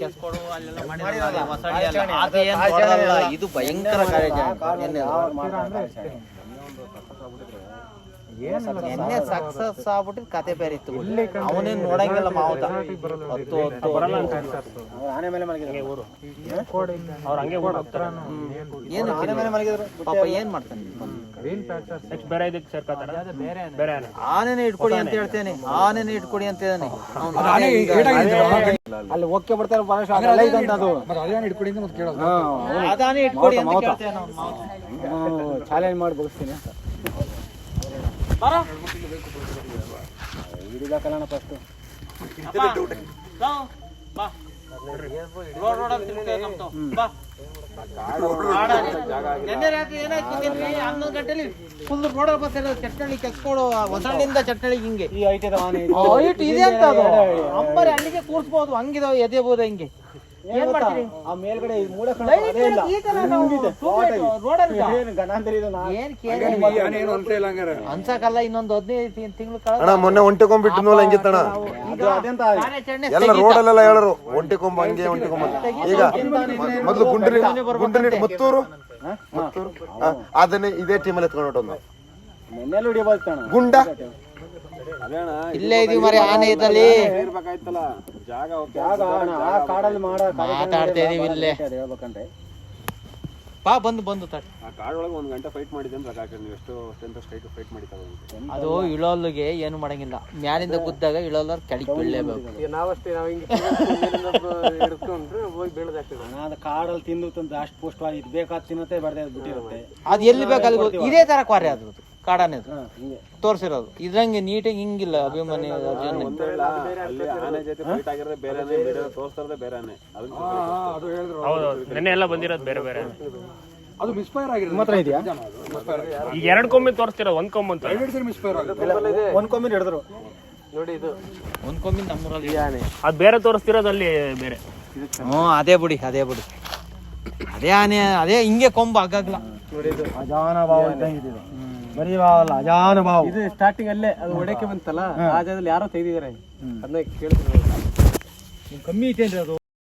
ಕೆಸ್ಕೋಡು ಅಲ್ಲೆಲ್ಲ ಮಾಡಿರಲ್ಲ, ಹೊಸಳ್ಳಿ ಅಲ್ಲ. ಅದೇನ್ ದೊಡ್ಡದಲ್ಲ, ಇದು ಭಯಂಕರ ಕಾರ್ಯಾಚರಣೆ ಎಣ್ಣೆ ಸಕ್ಸಸ್ ಆಗ್ಬಿಟ್ಟಿದ್ ಕತೆ ಬೇರೆ ಇತ್ತು ಅವನೇನ್ ನೋಡಂಗಿಲ್ಲ ಮಾವುತ. ಹತ್ತು ಹತ್ತು ಆನೆ ಮೇಲೆ ಮಲಗಿದ್ರು. ಅವ್ರು ಹಂಗೆ ಏನು ಆನೆ ಮೇಲೆ ಮಲಗಿದ್ರು? ಪಾಪ ಏನ್ ಮಾಡ್ತಾನೆ? ನೆಕ್ಸ್ಟ್ ಬೇರೆ ಇದಕ್ಕೆ ಸೇರ್ಕೋತಾರ? ಬೇರೆ ಆನೆ ಆನೆನೆ ಇಟ್ಕೊಡಿ ಅಂತ ಹೇಳ್ತೇನೆ. ಆನೆನೆ ಇಟ್ಕೊಡಿ ಅಂತ ಹೇಳಿದಾನೆ ಅವ್ನು ಅಲ್ಲಿ ಓಕೆ ಬರ್ತಾರೆ ಬಹಳಷ್ಟು ಇದಂತ ಅದು. ಹಾ, ಅವ್ನು. ಅದಾನೆ ಇಟ್ಕೊಡಿ ಅಂತ. ಕೇಳ್ತೇನೆ ಚಾಲೆಂಜ್ ಮಾಡಿ ಬಗ್ಸ್ತೀನಿ ಅಂತ ಹಿಡಿದ ಹಿಡಿದಾಕಲ್ಲ ಫಸ್ಟ್ ಬಾ. ಬಾ, ಬಾ. ರೋಡ್ ಬಾ ಬಾ ಬಾ ಬಾ. ನೆನ್ನೆ ರಾತ್ರಿ ಏನಾಯ್ತು ನಿನ್ನೆ ಹನ್ನೊಂದು ಗಂಟೆಲಿ ಫುಲ್ ರೋಡಲ್ಲಿ ಬರ್ತಾರೆ ಚಟ್ನಳ್ಳಿ ಕೆಸ್ಕೊಡು ಹೊಸಳ್ಳಿಂದ ಚಟ್ನಳ್ಳಿ ಹಿಂಗೆ. ಈ ಹೈಟ್ ಇದೆ. ಅಂತ ಅದು. ಅಂಬರಿ ಅಲ್ಲಿಗೆ ಕೂರ್ಸ್ಬೋದು ಹಂಗಿದಾವ ಎದೆಬಹುದು ಹಿಂಗೆ. ಏನ್ ಮಾಡ್ತೀರಿ? ಆ ಮೇಲ್ಗಡೆ ಈ ಮೂಳೆ ಕಣ ಲೈಟ್ ಅದೇ ಇಲ್ಲ. ಈ ತರ ನಾವು ಟ್ಯೂಬ್ಲೈಟ್ ಏನು ಗಣಾಂತರ ಇದು ನಾ- ಏನ್ ಕೇಳಿ? ಅನ್ಸಕ್ಕಲ್ಲ ಇನ್ನೊಂದು ಹದಿನೈದು ತಿಂಗಳು ಅಣ್ಣ ಮೊನ್ನೆ ಒಂಟೆ ಕೊಂಬ್ ಬಿಟ್ಟಿದ್ನಲ್ಲ ಹೆಂಗಿತ್ತಣ್ಣ. ಅದು ಅದೆಂತ? ಎಲ್ಲ ರೋಡಲ್ಲೆಲ್ಲ ಹೇಳರು ಒಂಟೆ ಕೊಂಬ ಹಂಗೆ. ಒಂಟೆ ಕೊಂಬ ಅಂತ. ಈಗ ಮೊದ್ಲು ಗುಂಡ್ರಿ ಗುಂಡ್ರಿ ಮತ್ತೂರು? ಮತ್ತೂರು? ಆ, ಅದನ್ನೇ ಇದೇ ಟೀಮಲ್ಲಿ ಎತ್ಕೊಂಡು ಹೊಟ್ಟೊಂದು ನೆನ್ನೆಲ್ಲೂ ಹಿಡಿಬೋದು ಕಣ. ಗುಂಡ? ಇಲ್ಲೇ ಇದೀವಿ ಮರಿ ಆನೆ ಇದ್ದಲ್ಲಿ. ಜಾಗ ಅಣ್ಣ, ಆ ಕಾಡಲ್ಲಿ ಮಾಡೋ ಮಾತಾಡ್ತಾ ಇದೀವಿ ಇಲ್ಲೇ. ಅದು ಹೇಳ್ಬೇಕಂದ್ರೆ. ಬಾ ಬಂದು ಬಂದು ತಟ್. ಆ ಕಾಡೊಳಗೆ ಒಂದು ಗಂಟೆ ಫೈಟ್ ಮಾಡಿದ್ದೆ ಅಂದ್ರೆ ಲೆಕ್ಕ ನೀವು ಎಷ್ಟು ಅಷ್ಟೆಂತ ಸ್ಟ್ರೈಟ್ ಫೈಟ್ ಮಾಡಿತಾವೆ ಅದು ಇಳೋಲ್ಗೆ ಏನು ಮಾಡಂಗಿಲ್ಲ. ಮ್ಯಾಲಿಂದ ಗುದ್ದಾಗ ಇಳೋಲ್ಲ ಕೆಳಗೆ ಬೀಳಲೇಬೇಕು. ನಾವಷ್ಟೇ ನಾವು ಹಿಂಗೆ ಹಿಡ್ಕೊಂಡ್ರೆ ಹೋಗಿ ಬೀಳದಾಗ್ತದೆ. ಅಣ್ಣ, ಅದು ಕಾಡಲ್ಲಿ ತಿಂದು ತಂದು ಅಷ್ಟು ಪುಷ್ಟವಾಗಿ ಇದು ಬೇಕಾದ ತಿನ್ನತ್ತೆ ಬಡ್ದೆ ಬಿಟ್ಟಿರುತ್ತೆ. ಅದು ಎಲ್ಲಿ ಬೇಕಾದ್ರೆ ಇದೇ ತರ ಕ್ವಾರಿ ಅದ್ರದ್ದು ಕಾಡಾನೆದು ಅದು. ಹಿಂಗೆ. ತೋರ್ಸಿರೋದು. ಇದ್ರಂಗೆ ನೀಟಾಗಿ ಹಿಂಗಿಲ್ಲ ಅಭಿಮಾನಿ ಅರ್ಜುನ್ ಅಲ್ಲಿ ಆನೆ ಜೊತೆ ಫೈಟ್ ಆಗಿರೋದೇ ಬೇರೆ ಆನೆ ಬೇರೆ ಅದು ಮಿಸ್ಫೈರ್ ಆಗಿರೋದು ಮಾತ್ರ ನೆನ್ನೆ ಎಲ್ಲ ಬಂದಿರೋದು ಇದೆಯಾ? ಈಗ ಎರಡು ಕೊಂಬಿ ತೋರಿಸ್ತೀರ ಒಂದ್ ಕೊಂಬ್ ಅಂತ ಒಂದ್ ಕೊಂಬಿನ ಹಿಡಿದ್ರು. ಒಂದ್ ಕೊಂಬಿ ನಮ್ಮೂರಲ್ಲಿ. ಅದು ಬೇರೆ ತೋರಿಸ್ತಿರೋದು ಅಲ್ಲಿ ಬೇರೆ. ಹ್ಞೂ ಅದೇ ಬಿಡಿ ಅದೇ ಬಿಡಿ. ಅದೇ ಆನೆ ಅದೇ ಹಿಂಗೆ ಕೊಂಬು ಆಗಾಗ್ಲ ಅಜಾನ ಭಾವ ಇದ್ದಂಗೆ ಇದೆ. ಇದು. ಬರೀ ಭಾವ ಅಲ್ಲ ಅಜಾನ ಭಾವ ಇದು ಸ್ಟಾರ್ಟಿಂಗ್ ಅಲ್ಲೇ ಅದು ಒಡೆಕೆ ಬಂತಲ್ಲ ಆ ಜಾಗದಲ್ಲಿ ಯಾರೋ ತೆಗೆದಿದ್ದಾರೆ. ಅದನ್ನ ಕೇಳ್ತಿದ್ರು ಕಮ್ಮಿ ಐತೆ ಅದು.